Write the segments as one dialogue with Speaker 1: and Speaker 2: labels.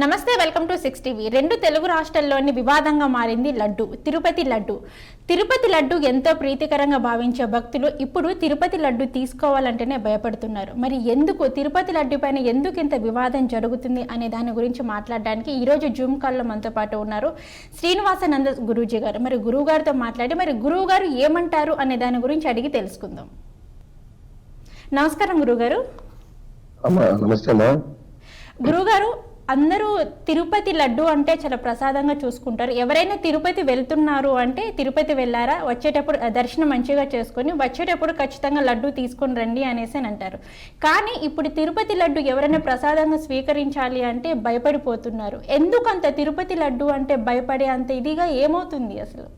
Speaker 1: నమస్తే welcome to six TV. రెండు తెలుగు రాష్ట్రాల్లోని వివాదంగా మారింది లడ్డు తిరుపతి లడ్డు. తిరుపతి లడ్డు ఎంతో ప్రీతికరంగా భావించే భక్తులు ఇప్పుడు తిరుపతి లడ్డు తీసుకోవాలంటేనే భయపడుతున్నారు. మరి ఎందుకు? తిరుపతి లడ్డు పైన ఎందుకు ఇంత వివాదం జరుగుతుంది అనే దాని గురించి మాట్లాడడానికి ఈరోజు జూమ్ కాల్లో మనతో పాటు ఉన్నారు శ్రీనివాసానంద గురూజీ గారు. మరి గురువు గారితో మాట్లాడి మరి గురువు గారు ఏమంటారు అనే దాని గురించి అడిగి తెలుసుకుందాం. నమస్కారం గురుగారు
Speaker 2: నమస్తే అమ్మా.
Speaker 1: గురుగారు అందరూ తిరుపతి లడ్డు అంటే చాలా ప్రసాదంగా చూసుకుంటారు. ఎవరైనా తిరుపతి వెళ్తున్నారు అంటే తిరుపతి వెళ్ళారా? వచ్చేటప్పుడు దర్శనం మంచిగా చేసుకొని వచ్చేటప్పుడు ఖచ్చితంగా లడ్డు తీసుకొని రండి అనేసి అని అంటారు. కానీ ఇప్పుడు తిరుపతి లడ్డు ఎవరైనా ప్రసాదంగా స్వీకరించాలి అంటే భయపడిపోతున్నారు. ఎందుకంత తిరుపతి లడ్డు అంటే భయపడే అంత ఇదిగా ఏమవుతుంది అసలు?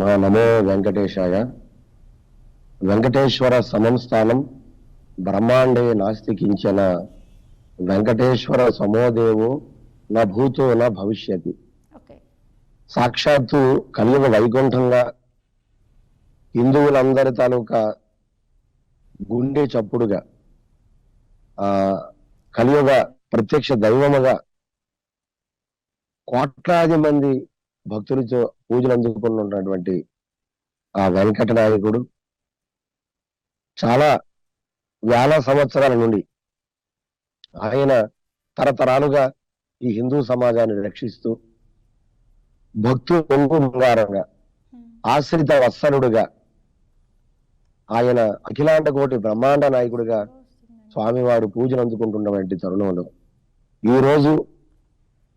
Speaker 2: మా నమో వెంకటేశాయ. వెంకటేశ్వర సమంస్థానం బ్రహ్మాండే నాస్తికించిన. వెంకటేశ్వర సమోదేవో నా భూతో నా భవిష్యతి. సాక్షాత్తు కలియుగ వైకుంఠంగా హిందువులందరి తాలూకా గుండె చప్పుడుగా ఆ కలియుగ ప్రత్యక్ష దైవముగా కోట్లాది మంది భక్తులతో పూజలు అందుకున్నటువంటి ఆ వెంకట నాయకుడు చాలా వేల సంవత్సరాల నుండి ఆయన తరతరాలుగా ఈ హిందూ సమాజాన్ని రక్షిస్తూ భక్తు పొంగు బంగారంగా ఆశ్రిత వత్సలుడుగా ఆయన అఖిలాండ కోటి బ్రహ్మాండ నాయకుడిగా స్వామివారు పూజలు అందుకుంటున్నటువంటి తరుణంలో ఈ రోజు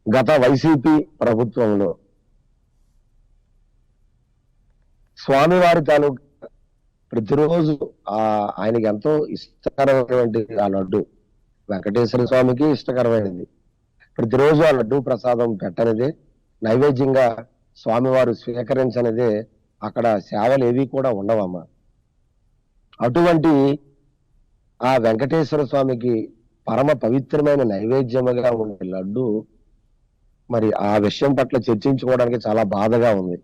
Speaker 2: గత వైసీపీ ప్రభుత్వంలో స్వామివారి తాలూకు ప్రతిరోజు ఆ ఆయనకి ఎంతో ఇష్టకరమైనటువంటి ఆ లడ్డు వెంకటేశ్వర స్వామికి ఇష్టకరమైనది. ప్రతిరోజు ఆ లడ్డు ప్రసాదం పెట్టనిదే నైవేద్యంగా స్వామివారు స్వీకరించనిదే అక్కడ సేవలు ఏవి కూడా ఉండవమ్మా. అటువంటి ఆ వెంకటేశ్వర స్వామికి పరమ పవిత్రమైన నైవేద్యముగా ఉండే లడ్డు మరి ఆ విషయం పట్ల చర్చించుకోవడానికి చాలా బాధగా ఉంది.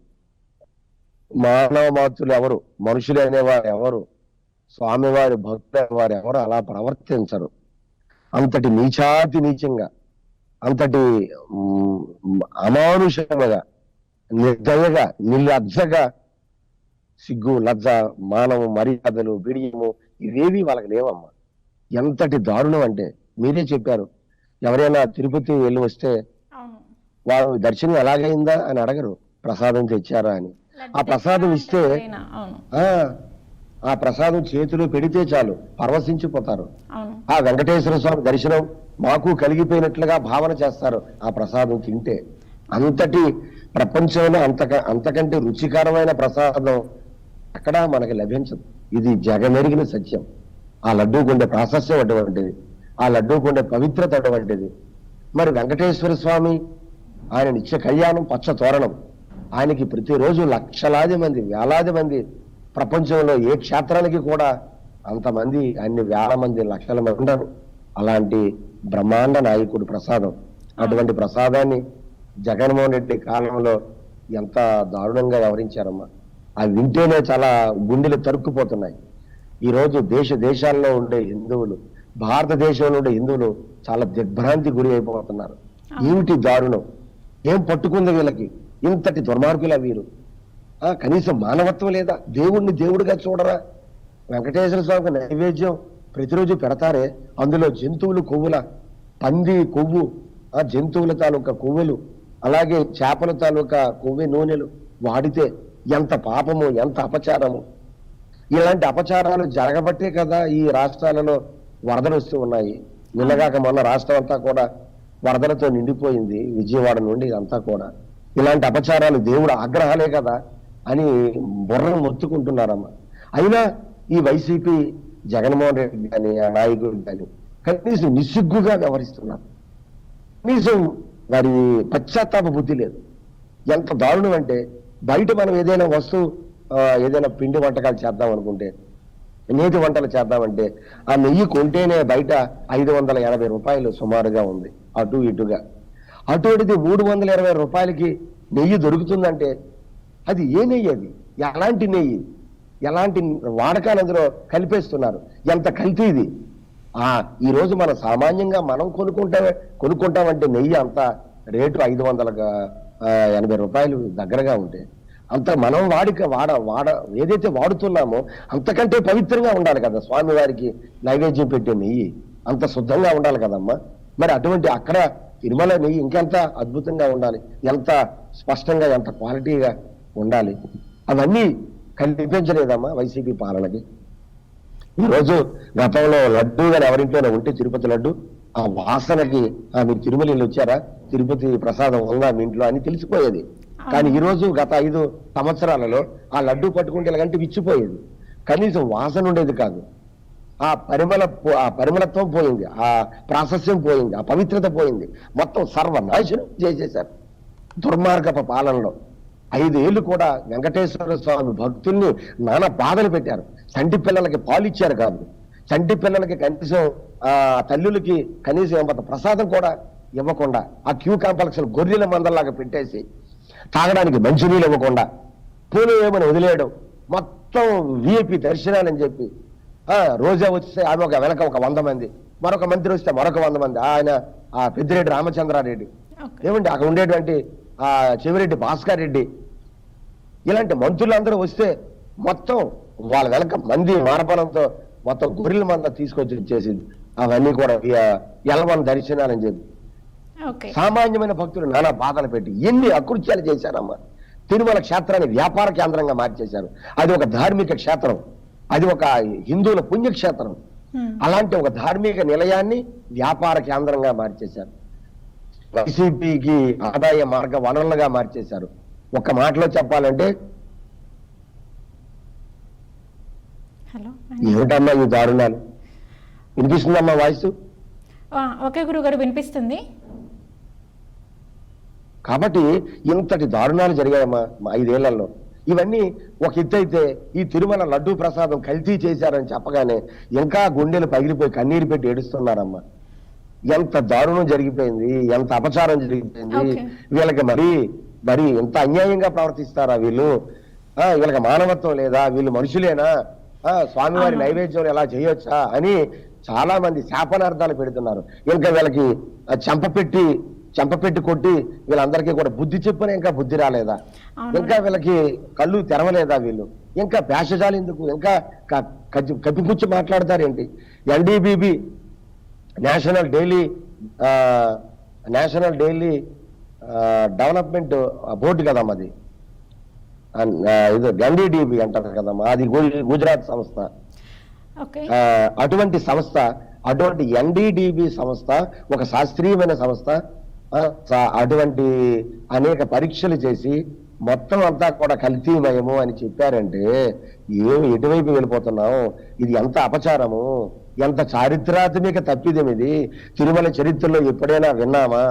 Speaker 2: మానవ మాతృలు ఎవరు? మనుషులు అనేవారు ఎవరు? స్వామివారి భక్తులు అనేవారు ఎవరు అలా ప్రవర్తించరు. అంతటి నీచాతి నీచంగా అంతటి ఉమ్, అమానుషముగా నిర్దయగా నిర్లజ్జగా సిగ్గు లజ్జ మానవం మర్యాదలు బిడియము ఇవేవి వాళ్ళకి లేవమ్మా. ఎంతటి దారుణం అంటే మీరే చెప్పారు. ఎవరైనా తిరుపతి వెళ్ళి వస్తే వారు దర్శనం ఎలాగైందా అని అడగరు. ప్రసాదం తెచ్చారా అని. ఆ ప్రసాదం ఇస్తే ఆ ప్రసాదం చేతిలో పెడితే చాలు పరవశించిపోతారు. ఆ వెంకటేశ్వర స్వామి దర్శనం మాకు కలిగిపోయినట్లుగా భావన చేస్తారు ఆ ప్రసాదం తింటే. అంతటి ప్రపంచంలో అంతక అంతకంటే రుచికరమైన ప్రసాదం అక్కడ మనకి లభించదు. ఇది జగమెరిగిన సత్యం. ఆ లడ్డూకు ఉండే ప్రాశస్యం అటువంటిది. ఆ లడ్డూకు ఉండే పవిత్రత అటువంటిది. మరి వెంకటేశ్వర స్వామి ఆయన నిత్య కళ్యాణం పచ్చ తోరణం. ఆయనకి ప్రతిరోజు లక్షలాది మంది వేలాది మంది ప్రపంచంలో ఏ క్షేత్రానికి కూడా అంతమంది అన్ని వేల మంది లక్షల మంది ఉండరు అలాంటి బ్రహ్మాండ నాయకుడు ప్రసాదం. అటువంటి ప్రసాదాన్ని జగన్మోహన్ రెడ్డి కాలంలో ఎంత దారుణంగా వ్యవహరించారమ్మా. అవి వింటేనే చాలా గుండెలు తరుక్కుపోతున్నాయి. ఈ రోజు దేశ దేశాల్లో ఉండే హిందువులు భారతదేశంలో ఉండే హిందువులు చాలా దిగ్భ్రాంతి గురి అయిపోతున్నారు. ఏమిటి దారుణం? ఏం పట్టుకుంది వీళ్ళకి? ఇంతటి దుర్మార్గుల వీరు. కనీసం మానవత్వం లేదా? దేవుణ్ణి దేవుడిగా చూడరా? వెంకటేశ్వర స్వామికి నైవేద్యం ప్రతిరోజు పెడతారే. అందులో జంతువులు కొవ్వుల. పంది కొవ్వు ఆ జంతువుల తాలూకా కొవ్వులు అలాగే చేపల తాలూకా కొవ్వె నూనెలు వాడితే ఎంత పాపము ఎంత అపచారము. ఇలాంటి అపచారాలు జరగబట్టే కదా ఈ రాష్ట్రాలలో వరదలు వస్తూ ఉన్నాయి. నిన్నగాక మొన్న రాష్ట్రం అంతా కూడా వరదలతో నిండిపోయింది. విజయవాడ నుండి అంతా కూడా. ఇలాంటి అపచారాలు దేవుడు ఆగ్రహాలే కదా. అని బుర్రను మొత్తుకుంటున్నారమ్మ. అయినా ఈ వైసీపీ జగన్మోహన్ రెడ్డి కానీ ఆ నాయకుడు కానీ కనీసం నిస్సిగ్గుగా వ్యవహరిస్తున్నారు. కనీసం వారి పశ్చాత్తాప బుద్ధి లేదు. ఎంత దారుణం అంటే బయట మనం ఏదైనా వస్తువు ఏదైనా పిండి వంటకాలు చేద్దాం అనుకుంటే నేతి వంటలు చేద్దామంటే ఆ నెయ్యి కొంటేనే బయట ఐదు వందల ఎనభై రూపాయలు సుమారుగా ఉంది అటు ఇటుగా. అటువంటిది మూడు వందల ఇరవై రూపాయలకి నెయ్యి దొరుకుతుందంటే అది ఏ నెయ్యి అది? ఎలాంటి నెయ్యి? ఎలాంటి వాడకాలు అందులో కలిపేస్తున్నారు? ఎంత కల్తీ ఇది? ఆ ఈ రోజు మనం సామాన్యంగా మనం కొనుక్కుంటే కొనుక్కుంటామంటే నెయ్యి అంత రేటు ఐదు వందల ఎనభై రూపాయలు దగ్గరగా ఉంటే అంత మనం వాడిక వాడ వాడ ఏదైతే వాడుతున్నామో అంతకంటే పవిత్రంగా ఉండాలి కదా స్వామి వారికి నైవేద్యం పెట్టే నెయ్యి. అంత శుద్ధంగా ఉండాలి కదమ్మా. మరి అటువంటి అక్కడ తిరుమల నెయ్యి ఇంకెంత అద్భుతంగా ఉండాలి? ఎంత స్పష్టంగా ఎంత క్వాలిటీగా ఉండాలి. అవన్నీ కల్పించలేదమ్మా వైసీపీ పాలనకి. ఈ రోజు గతంలో లడ్డు గాని ఎవరింట్లోనే ఉంటే తిరుపతి లడ్డు ఆ వాసనకి ఆ మీరు తిరుమల వెళ్ళి వచ్చారా? తిరుపతి ప్రసాదం ఉందా మీ ఇంట్లో అని తెలిసిపోయేది. కానీ ఈ రోజు గత ఐదు సంవత్సరాలలో ఆ లడ్డు పట్టుకుంటే ఇలాగంటే విచ్చిపోయేది. కనీసం వాసన ఉండేది కాదు. ఆ పరిమళ ఆ పరిమళత్వం పోయింది ఆ ప్రాశస్యం పోయింది ఆ పవిత్రత పోయింది. మొత్తం సర్వనాశనం చేసేశారు. దుర్మార్గపు పాలనలో. ఐదేళ్ళు కూడా వెంకటేశ్వర స్వామి భక్తుల్ని నానా బాధలు పెట్టారు. చంటి పిల్లలకి పాలు ఇచ్చారు కాదు. చంటి పిల్లలకి కనీసం ఆ తల్లులకి కనీసం ఏమంత ప్రసాదం కూడా ఇవ్వకుండా ఆ క్యూ కాంప్లెక్స్ గొర్రెల మందల్లాగా పెట్టేసి తాగడానికి మంచినీళ్ళు ఇవ్వకుండా పూలు ఏమని వదిలేయడం. మొత్తం విఐపి దర్శనాలని చెప్పి ఆ రోజా వస్తే ఆమె ఒక వెనక ఒక వంద మంది మరొక మంత్రి వస్తే మరొక వంద మంది ఆయన ఆ పెద్దిరెడ్డి రామచంద్రారెడ్డి. ఏమండి అక్కడ ఉండేటువంటి ఆ చెవిరెడ్డి భాస్కర్ రెడ్డి ఇలాంటి మంత్రులందరూ వస్తే మొత్తం వాళ్ళ వెనక మంది మారపడంతో మొత్తం గొర్రెల మంద తీసుకొచ్చి ఇచ్చేసింది అవన్నీ కూడా ఎలవన్ దర్శనాలని చెప్పి. సామాన్యమైన భక్తులు నానా బాధలు పెట్టి ఎన్ని అకృత్యాలు చేశారమ్మా. తిరుమల క్షేత్రాన్ని వ్యాపార కేంద్రంగా మార్చేశారు. అది ఒక ధార్మిక క్షేత్రం. అది ఒక హిందువుల పుణ్యక్షేత్రం. అలాంటి ఒక ధార్మిక నిలయాన్ని వ్యాపార కేంద్రంగా మార్చేశారు. వైసీపీకి ఆదాయ మార్గ వనరులుగా మార్చేశారు. ఒక మాటలో చెప్పాలంటే ఏమిటమ్మా ఈ దారుణాలు? వినిపిస్తుందమ్మా వాయిస్?
Speaker 1: ఆ, ఓకే గురుగారు వినిపిస్తుంది.
Speaker 2: కాబట్టి ఇంతటి దారుణాలు జరిగాయమ్మా మా ఐదేళ్ళలో. ఇవన్నీ ఒక ఎత్తు అయితే ఈ తిరుమల లడ్డూ ప్రసాదం కల్తీ చేశారని చెప్పగానే ఇంకా గుండెలు పగిలిపోయి కన్నీరు పెట్టి ఏడుస్తున్నారమ్మా. ఎంత దారుణం జరిగిపోయింది ఎంత అపచారం జరిగిపోయింది. వీళ్ళకి మరి మరి ఎంత అన్యాయంగా ప్రవర్తిస్తారా వీళ్ళు? ఆ వీళ్ళకి మానవత్వం లేదా? వీళ్ళు మనుషులేనా? ఆ స్వామివారి. నైవేద్యం ఎలా చేయొచ్చా అని చాలా మంది శాపనార్థాలు పెడుతున్నారు. ఇంకా వీళ్ళకి ఆ చెంపపెట్టి చెంపపెట్టి కొట్టి వీళ్ళందరికీ కూడా బుద్ధి చెప్పిన ఇంకా బుద్ధి రాలేదా. ఇంకా వీళ్ళకి కళ్ళు తెరవలేదా వీళ్ళు? ఇంకా భేషజాలు ఎందుకు? ఇంకా కప్పిపుచ్చి మాట్లాడతారేంటి NDBB national daily national daily development board కదమ్మా అది. ఇది ఎన్డీడీబీ అంటారు కదమ్మా అది గుజరాత్ సంస్థ. అటువంటి సంస్థ అటువంటి ఎన్డీడీబీ సంస్థ ఒక శాస్త్రీయమైన సంస్థ అటువంటి అనేక పరీక్షలు చేసి మొత్తం అంతా కూడా కల్తీమయము అని చెప్పారంటే ఏమి ఎటువైపు వెళ్ళిపోతున్నాం ఇది ఎంత అపచారము? ఎంత చారిత్రాత్మక తప్పిదం ఇది? తిరుమల చరిత్రలో ఎప్పుడైనా విన్నామా?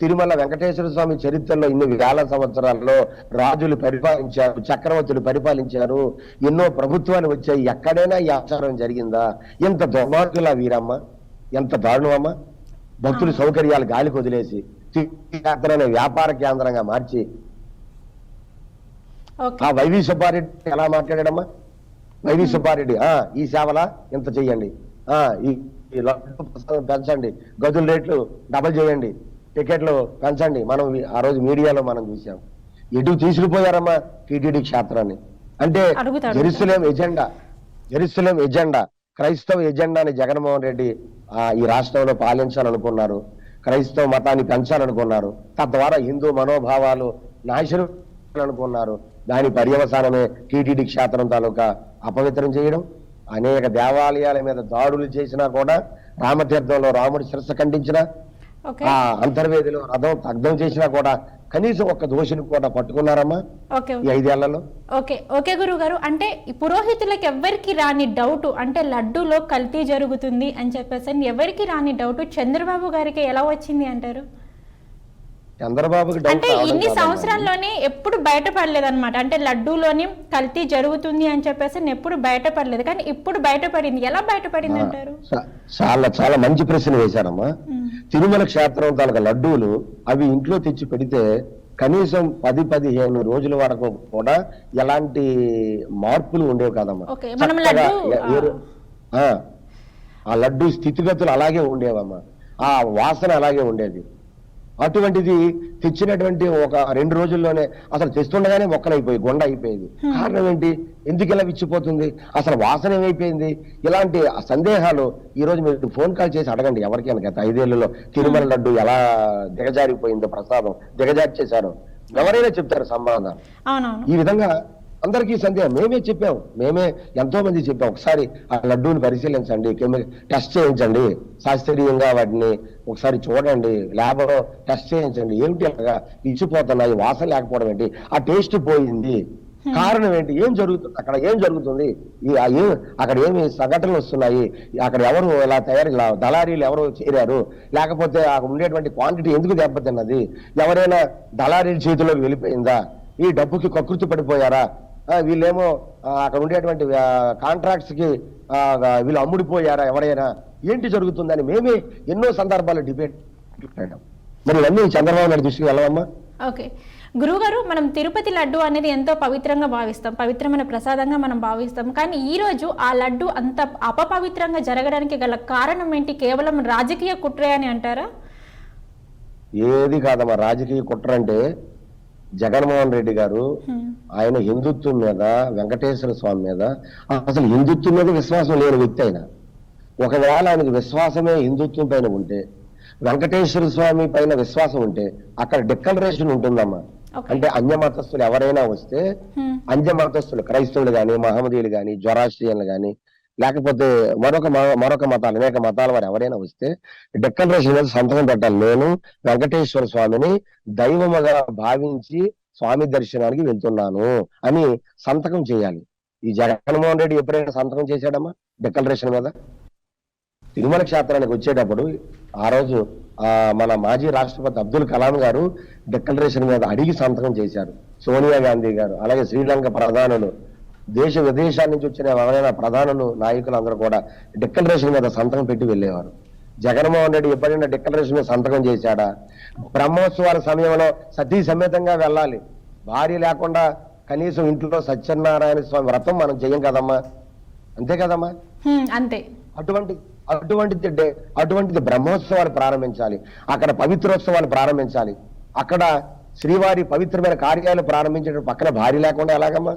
Speaker 2: తిరుమల వెంకటేశ్వర స్వామి చరిత్రలో ఇన్ని వేల సంవత్సరాల్లో రాజులు పరిపాలించారు చక్రవర్తులు పరిపాలించారు ఎన్నో ప్రభుత్వాలు వచ్చాయి. ఎక్కడైనా ఈ ఆచారం జరిగిందా? ఎంత దుర్మార్గులా వీరమ్మ? ఎంత దారుణమమ్మా? భక్తుల సౌకర్యాలు గాలికి వదిలేసి తీర్థయాత్ర అనే వ్యాపార కేంద్రంగా మార్చి ఆ వైవి సుబ్బారెడ్డి ఎలా మాట్లాడాడమ్మా? వైవి సుబ్బారెడ్డి ఆ ఈ సేవలా? ఇంత చెయ్యండి? ఆ ఈ పెంచండి. గదుల రేట్లు డబల్ చేయండి. టికెట్లు పెంచండి మనం ఆ రోజు మీడియాలో మనం చూసాం ఎటు తీసుకుపోయారమ్మా టీటీడీ క్షేత్రాన్ని? అంటే. జెరూసలేం ఎజెండా జెరూసలేం ఎజెండా క్రైస్తవ ఎజెండాని జగన్మోహన్ రెడ్డి ఈ రాష్ట్రంలో పాలించాలనుకున్నారు క్రైస్తవ మతాన్ని పెంచాలనుకున్నారు తద్వారా హిందూ మనోభావాలు నాశనం అనుకున్నారు దాని పర్యవసానమే టీటీడీ క్షేత్రం తాలూకా అపవిత్రం చేయడం. అనేక దేవాలయాల మీద దాడులు చేసినా కూడా రామతీర్థంలో రాముడి శిరస్సు ఖండించిన ఆ అంతర్వేదిలో రథం దగ్ధం చేసినా కూడా కనీసం ఒక్క దోషిని కూడా పట్టుకున్నారమ్మా
Speaker 1: ఓకే
Speaker 2: ఈ ఐదేళ్ళలో.
Speaker 1: ఓకే ఓకే గురువు గారు అంటే పురోహితులకు ఎవ్వరికి రాని డౌట్ అంటే లడ్డూలో కల్తీ జరుగుతుంది అని చెప్పేసి ఎవరికి రాని డౌట్ చంద్రబాబు గారికి ఎలా వచ్చింది అంటారు?
Speaker 2: చంద్రబాబుకి
Speaker 1: అంటే ఇన్ని. సంవత్సరాల్లోనే ఎప్పుడు బయటపడలేదు అనమాట అంటే లడ్డూలోని కల్తీ జరుగుతుంది అని చెప్పేసి ఎప్పుడు బయటపడలేదు. కానీ ఇప్పుడు బయటపడింది. ఎలా బయటపడింది అంటారు?
Speaker 2: చాలా చాలా మంచి ప్రశ్న వేశారమ్మా.
Speaker 1: మ్మ్.
Speaker 2: తిరుమల క్షేత్రం తాలూకా లడ్డూలు అవి ఇంట్లో తెచ్చి పెడితే కనీసం పది పదిహేను రోజుల వరకు కూడా ఎలాంటి మార్పులు ఉండేవి కాదమ్మా. ఆ లడ్డు స్థితిగతులు అలాగే ఉండేవమ్మా. ఆ వాసన అలాగే ఉండేది. అటువంటిది తెచ్చినటువంటి ఒక రెండు రోజుల్లోనే అసలు తెస్తుండగానే మొక్కలైపోయి గొండ అయిపోయేది కారణం ఏంటి? ఎందుకు ఇలా విచ్చిపోతుంది? అసలు వాసన ఏమైపోయింది? ఇలాంటి సందేహాలు ఈ రోజు మీరు ఫోన్ కాల్ చేసి అడగండి ఎవరికైనా గత ఐదేళ్ళలో తిరుమల లడ్డు ఎలా దిగజారిపోయిందో ప్రసాదం దిగజారి చేశారో ఎవరైనా చెప్తారు సమాధానం ఈ విధంగా అందరికీ సందేహం. మేమే చెప్పాం. మేమే ఎంతో మంది చెప్పాం. ఒకసారి ఆ లడ్డూని పరిశీలించండి టెస్ట్ చేయించండి శాస్త్రీయంగా వాటిని ఒకసారి చూడండి ల్యాబ్లో టెస్ట్ చేయించండి. ఏమిటి అలాగా? ఇచ్చిపోతున్నాయి వాసన లేకపోవడం ఏంటి? ఆ టేస్ట్ పోయింది. కారణం ఏంటి? ఏం జరుగుతుంది? అక్కడ ఏం జరుగుతుంది? అక్కడ ఏమి సంఘటనలు వస్తున్నాయి? అక్కడ ఎవరు ఇలా తయారు దళారీలు ఎవరు చేరారు? లేకపోతే అక్కడ ఉండేటువంటి క్వాంటిటీ ఎందుకు దెబ్బతిన్నది? ఎవరైనా దళారీల చేతిలోకి వెళ్ళిపోయిందా? ఈ డబ్బుకి కకృతి పడిపోయారా? వీళ్ళేమో అక్కడ ఉండేటువంటి కాంట్రాక్ట్స్కి ఆ, వీళ్ళు అమ్ముడిపోయారా ఎవరైనా? ఏంటి జరుగుతుందని మేమే ఎన్నో సందర్భాలు డిబేట్ మరి ఇవన్నీ చంద్రబాబు నాయుడు దృష్టికి వెళ్ళవమ్మా.
Speaker 1: ఓకే. గురువుగారు మనం తిరుపతి లడ్డు అనేది ఎంతో పవిత్రంగా భావిస్తాం. పవిత్రమైన ప్రసాదంగా మనం భావిస్తాం. కానీ ఈ రోజు ఆ లడ్డు అంత అపపవిత్రంగా జరగడానికి గల కారణం ఏంటి? కేవలం రాజకీయ కుట్రే అని అంటారా?
Speaker 2: ఏది కాదమ్మా రాజకీయ కుట్ర అంటే జగన్మోహన్ రెడ్డి గారు. ఆయన హిందుత్వం మీద వెంకటేశ్వర స్వామి మీద అసలు హిందుత్వం మీద విశ్వాసం లేని వ్యక్తి ఆయన ఒకవేళ ఆయనకు విశ్వాసమే హిందుత్వం పైన ఉంటే వెంకటేశ్వర స్వామి పైన విశ్వాసం ఉంటే అక్కడ డిక్లరేషన్ ఉంటుందమ్మా. అంటే అన్య మతస్థులు ఎవరైనా వస్తే. అన్య మతస్థులు క్రైస్తవులు గాని మహమ్మదీయులు గాని జొరాస్ట్రియన్లు గాని లేకపోతే మరొక మరొక మతాలు అనేక మతాల వారు ఎవరైనా వస్తే డెక్లరేషన్ మీద సంతకం పెట్టాలి. నేను వెంకటేశ్వర స్వామిని దైవముగా భావించి స్వామి దర్శనానికి వెళ్తున్నాను అని సంతకం చేయాలి. ఈ జగన్మోహన్ రెడ్డి ఎప్పుడైనా సంతకం చేశాడమ్మా డెక్లరేషన్ మీద? తిరుమల క్షేత్రానికి వచ్చేటప్పుడు ఆ రోజు ఆ మన మాజీ రాష్ట్రపతి అబ్దుల్ కలాం గారు డెక్లరేషన్ మీద అడిగి సంతకం చేశారు. సోనియా గాంధీ గారు అలాగే శ్రీలంక ప్రధానులు. దేశ విదేశాల నుంచి వచ్చిన ఎవరైనా ప్రధానులు నాయకులు అందరూ కూడా డిక్లరేషన్ మీద సంతకం పెట్టి వెళ్ళేవారు. జగన్మోహన్ రెడ్డి ఎప్పుడైనా డిక్లరేషన్ మీద సంతకం చేశాడా? బ్రహ్మోత్సవాల సమయంలో సతీ సమేతంగా వెళ్ళాలి. భార్య లేకుండా కనీసం ఇంట్లో సత్యనారాయణ స్వామి వ్రతం మనం చెయ్యం కదమ్మా? అంతే కదమ్మా?
Speaker 1: అంతే.
Speaker 2: అటువంటి అటువంటిది అటువంటిది బ్రహ్మోత్సవాలు ప్రారంభించాలి. అక్కడ పవిత్రోత్సవాలు ప్రారంభించాలి. అక్కడ శ్రీవారి పవిత్రమైన కార్యాలు ప్రారంభించడం పక్కన భార్య లేకుండా ఎలాగమ్మా.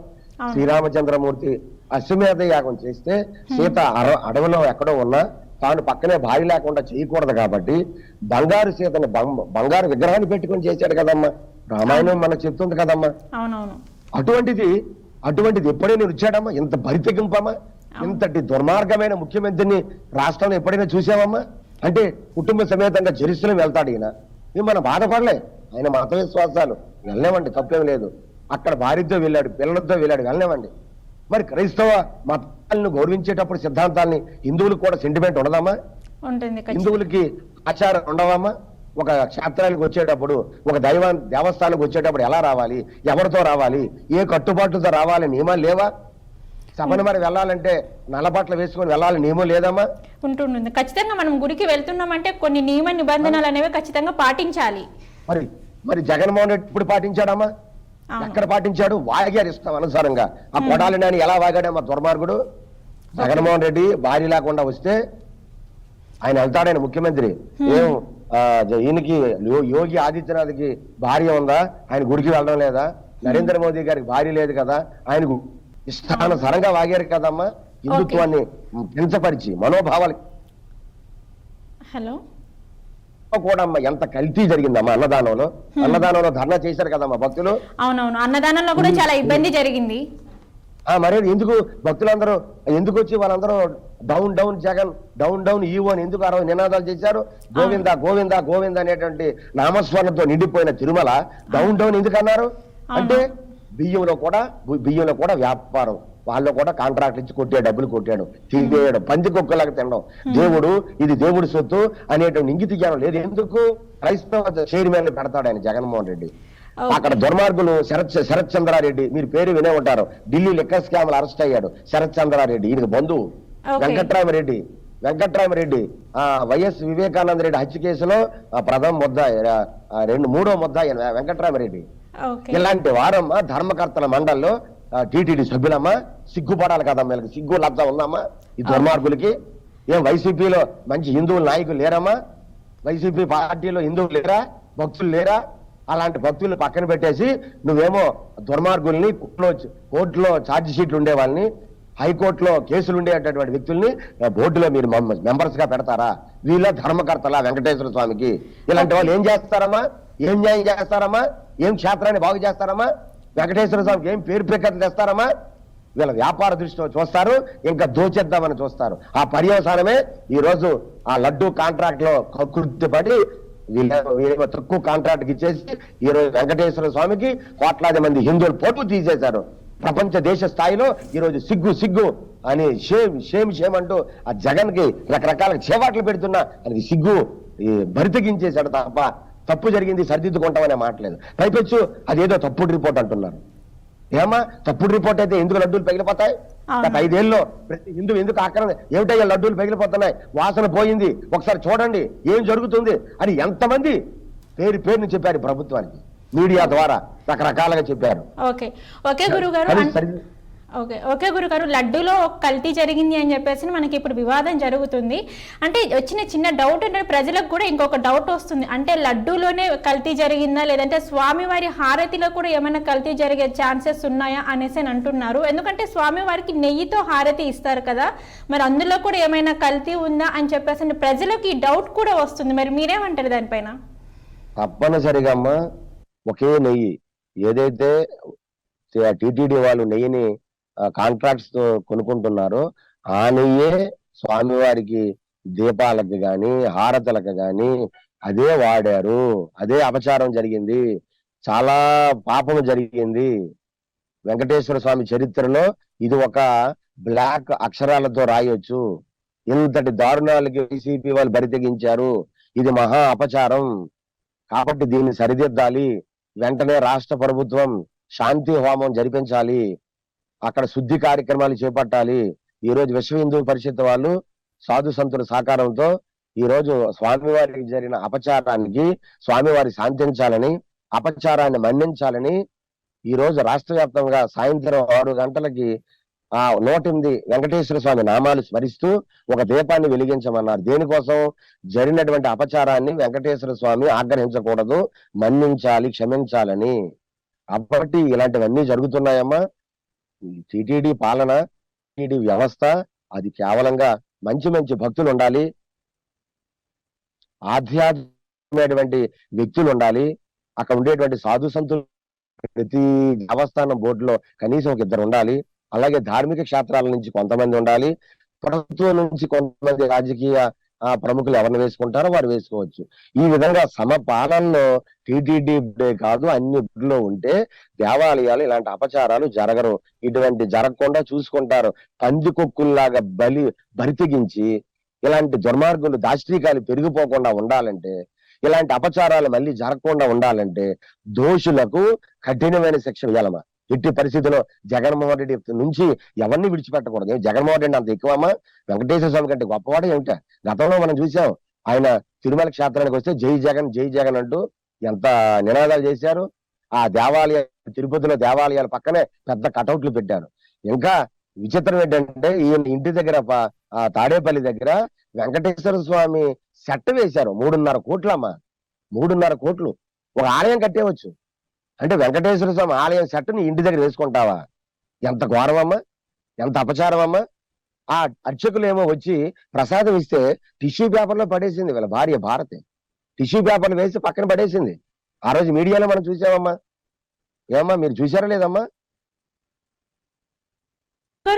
Speaker 2: శ్రీరామచంద్రమూర్తి అశ్వమేధ యాగం చేస్తే సీత అడవిలో ఎక్కడో ఉన్నా తాను పక్కనే భార్య లేకుండా చేయకూడదు కాబట్టి బంగారు సీతని బంగారు విగ్రహాన్ని పెట్టుకొని చేశాడు కదమ్మా. రామాయణం మనకు చెప్తుంది కదమ్మా. అటువంటిది అటువంటిది ఎప్పుడైనా రుచాడమ్మా ఇంత బరితెగింపమ్మా ఇంతటి దుర్మార్గమైన ముఖ్యమంత్రిని రాష్ట్రంలో ఎప్పుడైనా చూసావమ్మా? అంటే కుటుంబ సమేతంగా జెరూసలేం వెళ్తాడు ఈయన. ఇది మనం బాధపడలే? ఆయన మత విశ్వాసాలు వెళ్ళలేమండి తప్పేం లేదు. అక్కడ భార్యతో వెళ్ళాడు పిల్లలతో వెళ్ళాడు వెళ్ళలేమండి మరి క్రైస్తవ మతాలను గౌరవించేటప్పుడు సిద్ధాంతాలని హిందువులకు కూడా సెంటిమెంట్
Speaker 1: ఉంటుంది ఖచ్చితంగా.
Speaker 2: హిందువులకి ఆచారం ఉండవమ్మా? ఒక క్షేత్రానికి వచ్చేటప్పుడు ఒక దైవ దేవస్థానానికి వచ్చేటప్పుడు ఎలా రావాలి? ఎవరితో రావాలి? ఏ కట్టుబాట్లతో రావాలి? నియమాలు లేవా? సభను మరి వెళ్ళాలంటే నల్లబట్టలు వేసుకొని వెళ్ళాలి నియమం లేదమ్మా?
Speaker 1: ఉంటుంటుంది. ఖచ్చితంగా మనం గుడికి వెళ్తున్నామంటే కొన్ని నియమ నిబంధనలు అనేవి ఖచ్చితంగా పాటించాలి.
Speaker 2: మరి మరి జగన్మోహన్ రెడ్డి ఇప్పుడు పాటించాడమ్మా. ఎక్కడ పాటించాడు? వాగారు ఇస్తాం అనుసారంగా. ఆ కొడాలి నాని ఎలా వాగాడమ్మా దుర్మార్గుడు? జగన్మోహన్ రెడ్డి భార్య లేకుండా వస్తే ఆయన వెళ్తాడైన ముఖ్యమంత్రి. ఏం ఈయనకి యోగి ఆదిత్యనాథ్కి భార్య ఉందా? ఆయన గుడికి వెళ్ళడం లేదా? నరేంద్ర మోదీ గారికి భార్య లేదు కదా? ఆయనకు ఇష్టానుసారంగా వాగారు కదమ్మా? హిందుత్వాన్ని కించపరిచి మనోభావాలు.
Speaker 1: హలో?
Speaker 2: కూడా అమ్మా ఎంత కల్తీ జరిగిందమ్మా అన్నదానంలో. అన్నదానంలో ధర్నా చేశారు కదమ్మా భక్తులు.
Speaker 1: అవునవును అన్నదానంలో కూడా చాలా ఇబ్బంది జరిగింది.
Speaker 2: ఆ మరి ఎందుకు భక్తులందరూ ఎందుకు వచ్చి వాళ్ళందరూ down down Jagan down down EO అని ఎందుకు అరవై నినాదాలు చేశారు? గోవింద గోవింద గోవింద అనేటువంటి నామస్మరణతో నిండిపోయిన తిరుమల డౌన్ డౌన్ ఎందుకు అన్నారు? అంటే బియ్యంలో కూడా బియ్యంలో కూడా వ్యాపారం. వాళ్ళు కూడా కాంట్రాక్ట్ ఇచ్చి కొట్టే డబ్బులు కొట్టాడు. తిరిగేయడు పంది కుక్కలాగా తినడం. దేవుడు ఇది దేవుడి సొత్తు అనేటువంటి ఇంగితి జ్ఞానం లేదు. ఎందుకు? క్రైస్తవ చైర్మన్ పెడతాడు ఆయన జగన్మోహన్ రెడ్డి. అక్కడ దుర్మార్గులు శరత్ శరత్ చంద్రారెడ్డి మీరు పేరు వినే ఉంటారు. ఢిల్లీ లిక్కర్ స్కామ్ అరెస్ట్ అయ్యాడు శరత్ చంద్రారెడ్డి. ఈయనకి బంధువు. వెంకట్రామరెడ్డి. వెంకట్రామరెడ్డి ఆ వైఎస్ వివేకానంద రెడ్డి హత్య కేసులో ప్రథమ ముద్ద ఆ, రెండు మూడో ముద్ద ఆయన వెంకట్రామరెడ్డి. ఇలాంటి వారమ్మా ధర్మకర్తల మండల్లో టీటీడీ సభ్యులమ్మా సిగ్గుపడాలి కదమ్మా వీళ్ళకి సిగ్గు లబ్ధ ఉందమ్మా. ఈ దుర్మార్గులకి. ఏం వైసీపీలో మంచి హిందువుల నాయకులు లేరమ్మా? వైసీపీ పార్టీలో హిందువులు లేరా? భక్తులు లేరా? అలాంటి భక్తులు పక్కన పెట్టేసి నువ్వేమో దుర్మార్గుల్ని కోర్టులో కోర్టులో ఛార్జ్ షీట్లు ఉండే వాళ్ళని హైకోర్టులో కేసులు ఉండేటటువంటి వ్యక్తుల్ని బోర్డులో మీరు మెంబర్స్గా పెడతారా? వీళ్ళ ధర్మకర్తలా వెంకటేశ్వర స్వామికి. ఇలాంటి వాళ్ళు ఏం చేస్తారమ్మా? ఏం న్యాయం చేస్తారమ్మా? ఏం క్షేత్రాన్ని బాగు చేస్తారమ్మా? వెంకటేశ్వర స్వామికి ఏం పేరు ప్రఖ్యాతి తెస్తారమ్మా? వీళ్ళ వ్యాపార దృష్టిలో చూస్తారు ఇంకా దోచేద్దామని చూస్తారు. ఆ పర్యవసానమే ఈరోజు ఆ లడ్డు కాంట్రాక్ట్లో కృత్యపడి వీళ్ళ తక్కువ కాంట్రాక్ట్ ఇచ్చేసి ఈ రోజు వెంకటేశ్వర స్వామికి కోట్లాది మంది హిందువులు పోటు తీసేశారు. ప్రపంచ దేశ స్థాయిలో ఈ రోజు సిగ్గు సిగ్గు అని షేమ్ షేమ్ షేమ్ అంటూ ఆ జగన్కి రకరకాల చేవాట్లు పెడుతున్నా. అది సిగ్గు ఈ బరితెగించేశాడు తప్ప తప్పు జరిగింది సరిదిద్దుకుంటామనే మాటలేదు పైపెచ్చు అదేదో తప్పుడు రిపోర్ట్ అంటున్నారు. ఏమా తప్పుడు రిపోర్ట్ అయితే ఎందుకు లడ్డూలు పగిలిపోతాయి. గత ఐదేళ్ళలో ప్రతి హిందూ ఎందుకు ఆక్రమణ ఏమిటయ్యా లడ్డూలు పగిలిపోతున్నాయి? వాసన పోయింది. ఒకసారి చూడండి ఏం జరుగుతుంది అని ఎంతమంది పేరు పేరుని చెప్పారు ప్రభుత్వానికి. మీడియా ద్వారా రకరకాలుగా చెప్పారు.
Speaker 1: ఓకే. ఓకే గురుగారు ఓకే. ఓకే గురుగారు లడ్డూలో ఒక కల్తీ జరిగింది అని చెప్పేసి మనకి ఇప్పుడు వివాదం జరుగుతుంది. అంటే వచ్చిన చిన్న డౌట్ అంటే ప్రజలకు కూడా ఇంకొక డౌట్ వస్తుంది. అంటే లడ్డూలోనే కల్తీ జరిగిందా లేదంటే స్వామివారి హారతిలో కూడా ఏమైనా కల్తీ జరిగే ఛాన్సెస్ ఉన్నాయా అనేసి అని అంటున్నారు. ఎందుకంటే స్వామివారికి నెయ్యితో హారతి ఇస్తారు కదా మరి అందులో కూడా ఏమైనా కల్తీ ఉందా అని చెప్పేసి ప్రజలకు ఈ డౌట్ కూడా వస్తుంది. మరి మీరేమంటారు దానిపైన?
Speaker 2: తప్పనిసరిగా అమ్మా ఒకే నెయ్యి. ఏదైతే టీటీడీ వాళ్ళు నెయ్యిని కాంట్రాక్ట్స్తో కొనుక్కుంటున్నారో. ఆ నెయ్యే స్వామివారికి దీపాలకు గాని హారతలకు గాని అదే వాడారు. అదే అపచారం జరిగింది. చాలా పాపం జరిగింది. వెంకటేశ్వర స్వామి చరిత్రలో ఇది ఒక బ్లాక్ అక్షరాలతో రాయొచ్చు. ఇంతటి దారుణాలకి వైసీపీ వాళ్ళు బరితెగించారు ఇది మహా అపచారం. కాబట్టి దీన్ని సరిదిద్దాలి. వెంటనే రాష్ట్ర ప్రభుత్వం శాంతి హోమం జరిపించాలి. అక్కడ శుద్ధి కార్యక్రమాలు చేపట్టాలి. ఈ రోజు విశ్వ హిందూ పరిషత్ వాళ్ళు సాధు సంతుల సహకారంతో ఈ రోజు స్వామివారికి జరిగిన అపచారానికి స్వామివారి శాంతించాలని అపచారాన్ని మన్నించాలని ఈ రోజు రాష్ట్ర వ్యాప్తంగా సాయంత్రం ఆరు గంటలకి ఆ నూట ఎనిమిది వెంకటేశ్వర స్వామి నామాలు స్మరిస్తూ ఒక దీపాన్ని వెలిగించమన్నారు. దేనికోసం? జరిగినటువంటి అపచారాన్ని వెంకటేశ్వర స్వామి ఆగ్రహించకూడదు మన్నించాలి క్షమించాలని. కాబట్టి ఇలాంటివన్నీ జరుగుతున్నాయమ్మా. టిటిడి పాలన టిటిడి వ్యవస్థ అది కేవలంగా మంచి మంచి భక్తులు ఉండాలి. ఆధ్యాత్మికమైనటువంటి వ్యక్తులు ఉండాలి. అక్కడ ఉండేటువంటి సాధు సంతులు ప్రతి దేవస్థానం బోర్డులో కనీసం ఒక ఇద్దరు ఉండాలి. అలాగే ధార్మిక క్షేత్రాల నుంచి కొంతమంది ఉండాలి. ప్రభుత్వం నుంచి కొంతమంది రాజకీయ ప్రముఖులు ఎవరిని వేసుకుంటారో వారు వేసుకోవచ్చు. ఈ విధంగా సమపాలనలో టీటీడీ కాదు అన్ని గుడిలో ఉంటే దేవాలయాలు ఇలాంటి అపచారాలు జరగరు. ఇటువంటి జరగకుండా చూసుకుంటారు. పందికొక్కుల్లాగా బలి బరితెగించి ఇలాంటి దుర్మార్గులు దాష్ట్రీకాలు పెరిగిపోకుండా ఉండాలంటే ఇలాంటి అపచారాలు మళ్ళీ జరగకుండా ఉండాలంటే దోషులకు కఠినమైన శిక్ష వేయాలమ్మా. ఎట్టి పరిస్థితిలో జగన్మోహన్ రెడ్డి నుంచి ఎవరిని విడిచిపెట్టకూడదు? జగన్మోహన్ రెడ్డి అంత ఎక్కువమ్మా వెంకటేశ్వర స్వామి కంటే గొప్పవాడు ఏమిట? గతంలో మనం చూసాం ఆయన తిరుమల క్షేత్రానికి వస్తే జై జగన్ జై జగన్ అంటూ ఎంత నినాదాలు చేశారు. ఆ దేవాలయ తిరుపతిలో దేవాలయాల పక్కనే పెద్ద కటౌట్లు పెట్టారు. ఇంకా విచిత్రం ఏంటంటే ఈయన ఇంటి దగ్గర ఆ తాడేపల్లి దగ్గర వెంకటేశ్వర స్వామి సెట్ వేశారు. మూడున్నర కోట్లమ్మా. మూడున్నర కోట్లు. ఒక ఆలయం కట్టేవచ్చు అంటే వెంకటేశ్వర స్వామి ఆలయం సెట్ని ఇంటి దగ్గర వేసుకుంటావా? ఎంత ఘోరమమ్మా? ఎంత అపచారం అమ్మా ఆ అర్చకులు ఏమో వచ్చి ప్రసాదం ఇస్తే టిష్యూ పేపర్లో పడేసింది వీళ్ళ భార్య భారతి. టిష్యూ పేపర్లు వేసి పక్కన పడేసింది. ఆ రోజు మీడియాలో మనం చూసామమ్మా ఏమమ్మా మీరు చూసారా లేదమ్మా?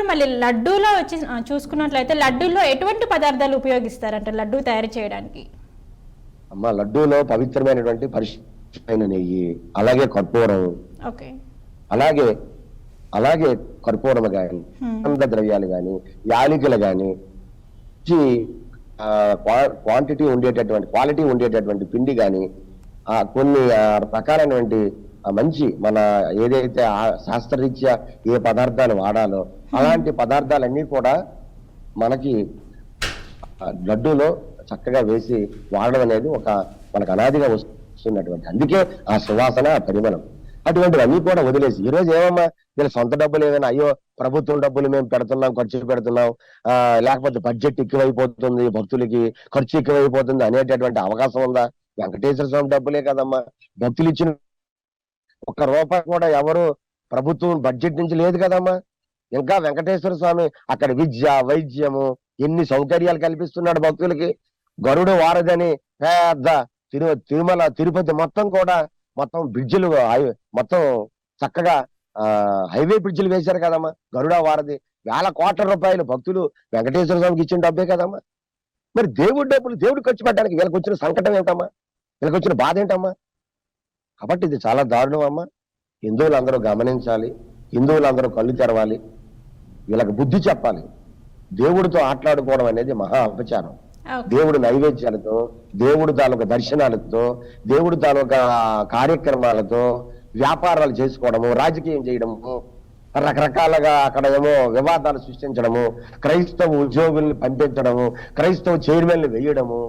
Speaker 1: మళ్ళీ లడ్డూలో వచ్చి చూసుకున్నట్లయితే లడ్డూలో ఎటువంటి పదార్థాలు ఉపయోగిస్తారంట లడ్డూ తయారు చేయడానికి?
Speaker 2: అమ్మ లడ్డూలో పవిత్రమైనటువంటి పరిశుభ్రమైన నెయ్యి అలాగే కర్పూరం. అలాగే అలాగే కర్పూరం గాని
Speaker 1: Hmm.
Speaker 2: సుగంధ ద్రవ్యాలు గాని యాలికలు గాని మంచి క్వాంటిటీ ఉండేటటువంటి క్వాలిటీ ఉండేటటువంటి పిండి గాని ఆ కొన్ని రకాలైనటువంటి మంచి మన ఏదైతే శాస్త్రరీత్యా ఏ పదార్థాలు వాడాలో అలాంటి పదార్థాలన్నీ కూడా మనకి లడ్డూలో చక్కగా వేసి వాడడం అనేది ఒక మనకు అనాదిగా వస్తున్నటువంటి అందుకే ఆ సువాసన ఆ పరిమళం. అటువంటివన్నీ కూడా వదిలేసి ఈ రోజు ఏమమ్మా వీళ్ళ సొంత డబ్బులు ఏమైనా అయ్యో ప్రభుత్వం డబ్బులు మేము పెడుతున్నాం ఖర్చు పెడుతున్నాం ఆ లేకపోతే బడ్జెట్ ఎక్కువైపోతుంది భక్తులకి ఖర్చు ఎక్కువైపోతుంది అనేటటువంటి అవకాశం ఉందా? వెంకటేశ్వర స్వామి డబ్బులే కదమ్మా. భక్తులు ఇచ్చిన ఒక్క రూపాయి కూడా ఎవరు ప్రభుత్వం బడ్జెట్ నుంచి లేదు కదమ్మా. ఇంకా వెంకటేశ్వర స్వామి అక్కడ విద్య వైద్యము ఎన్ని సౌకర్యాలు కల్పిస్తున్నాడు భక్తులకి. గరుడు వారదని పెద్ద తిరు తిరుమల తిరుపతి మొత్తం కూడా మొత్తం బ్రిడ్జిలు మొత్తం చక్కగా హైవే బ్రిడ్జిలు వేశారు కదమ్మా. గరుడ వారధి వేల కోట్ల రూపాయలు భక్తులు వెంకటేశ్వర స్వామికి ఇచ్చిన డబ్బే కదమ్మా. మరి దేవుడి డబ్బులు దేవుడు ఖర్చు పెట్టడానికి వీళ్ళకి వచ్చిన సంకటం ఏంటమ్మా? వీళ్ళకి వచ్చిన బాధ ఏంటమ్మా? కాబట్టి ఇది చాలా దారుణం అమ్మా హిందువులందరూ గమనించాలి. హిందువులందరూ కళ్ళు తెరవాలి. వీళ్ళకి బుద్ధి చెప్పాలి. దేవుడితో ఆటలాడుకోవడం అనేది మహా అపచారం. దేవుడి నైవేద్యాలతో దేవుడి తాలూకా దర్శనాలతో దేవుడి తాలూకా కార్యక్రమాలతో వ్యాపారాలు చేసుకోవడము రాజకీయం చేయడము రకరకాలుగా అక్కడ ఏమో వివాదాలు సృష్టించడము క్రైస్తవ ఉద్యోగుల్ని పంపించడము క్రైస్తవ చైర్మన్లు వేయడము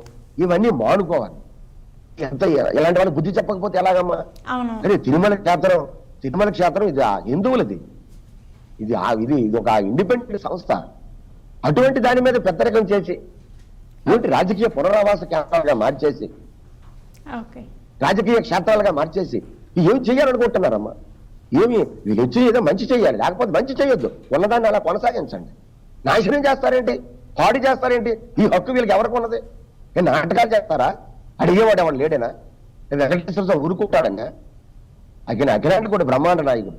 Speaker 2: ఇవన్నీ మానుకోవాలి. ఎంత ఇలాంటి వాళ్ళు బుద్ధి చెప్పకపోతే ఎలాగమ్మా? అరే తిరుమల క్షేత్రం తిరుమల క్షేత్రం ఇది హిందువులది. ఇది ఇది ఇది ఒక ఇండిపెండెంట్ సంస్థ. అటువంటి దాని మీద పెద్దరికం చేసి ఏంటి రాజకీయ పునరావాస కేంద్రాలుగా మార్చేసి రాజకీయ క్షేత్రాలుగా మార్చేసి ఏం చేయాలనుకుంటున్నారమ్మా? ఏమి వీళ్ళు వచ్చి ఏదో మంచి చేయాలి లేకపోతే మంచి చేయొద్దు. ఉన్నదాన్ని అలా కొనసాగించండి. నాశనం చేస్తారేంటి? పాడు చేస్తారేంటి? ఈ హక్కు వీళ్ళకి ఎవరికి ఉన్నది? ఏ నాటకాలు చేస్తారా? అడిగేవాడు ఎవడు లేడేనా? వెంకటేశ్వర స్వామి ఊరుకుంటాడన్నా అఖిల అఖిలాంటి కూడా బ్రహ్మాండ నాయకుడు.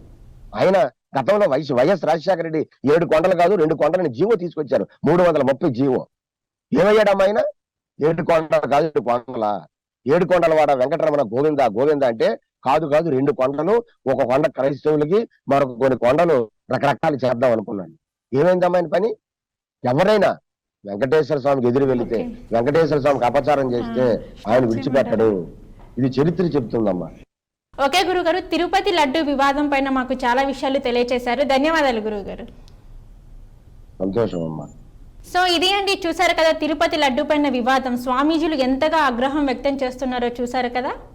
Speaker 2: ఆయన గతంలో వైఎస్ వైఎస్ రాజశేఖర రెడ్డి ఏడు కొండలు కాదు రెండు కొండలని జీవో తీసుకొచ్చారు. మూడు వందల ముప్పై జీవో. ఏమయ్యాడమ్మా ఆయన ఏడు కొండలు కాదు ఏడు కొండల? ఏడు కొండల వాడ వెంకటరమణ గోవింద? గోవింద అంటే కాదు కాదు రెండు కొండలు ఒక కొండ క్రైస్తవులకి మరొక కొన్ని కొండలు రకరకాలు చేద్దాం అనుకున్నాను ఏమైందమ్మా ఆయన పని? ఎవరైనా వెంకటేశ్వర స్వామికి ఎదురు వెళితే. వెంకటేశ్వర స్వామికి అపచారం చేస్తే ఆయన విడిచిపెట్టడు. ఇది చరిత్ర చెప్తుందమ్మా.
Speaker 1: ఓకే గురుగారు తిరుపతి లడ్డు వివాదం పైన మాకు చాలా విషయాలు తెలియజేశారు ధన్యవాదాలు గురుగారు.
Speaker 2: సంతోషం అమ్మా
Speaker 1: సో ఇది అండి చూసారు కదా తిరుపతి లడ్డు పైన వివాదం. స్వామీజీలు ఎంతగా ఆగ్రహం వ్యక్తం చేస్తున్నారో చూసారు కదా?